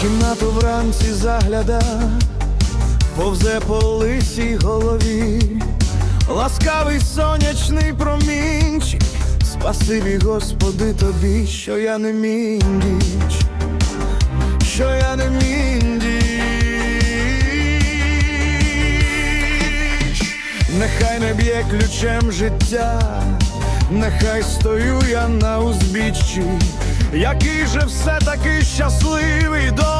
кімнату вранці загляда, повзе по лисій голові, ласкавий сонячний промінчик, спасибі, Господи, тобі, що я не міндіч, що я не міндіч. Нехай не б'є ключем життя, нехай стою я на узбіччі, який же все таки щасливий, доленько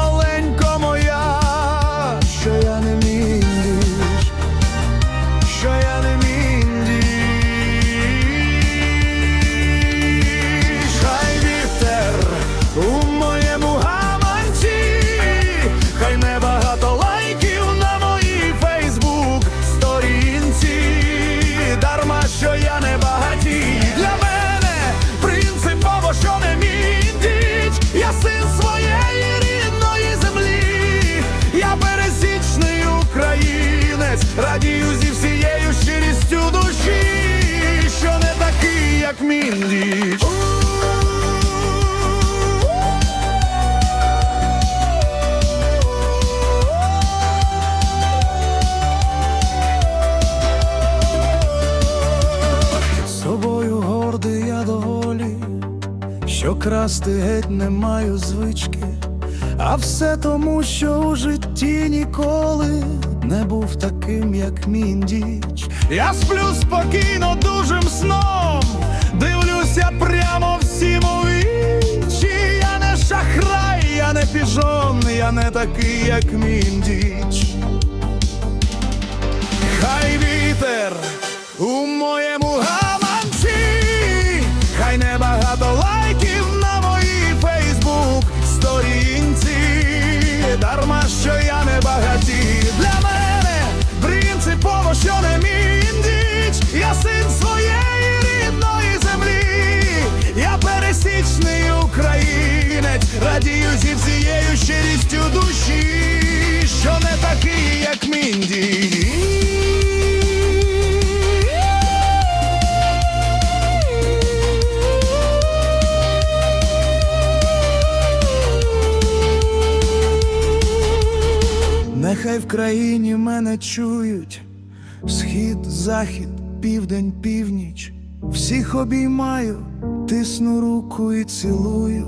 що красти геть не маю звички, а все тому, що у житті ніколи не був таким, як міндіч. Я сплю спокійно дужим сном, дивлюся прямо всім у вічі. Я не шахрай, я не піжон, я не такий, як міндіч. Хай вітер Нехай в країні мене чують схід, захід, південь, північ. Всіх обіймаю, тисну руку і цілую,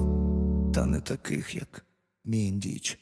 та не таких, як міндіч.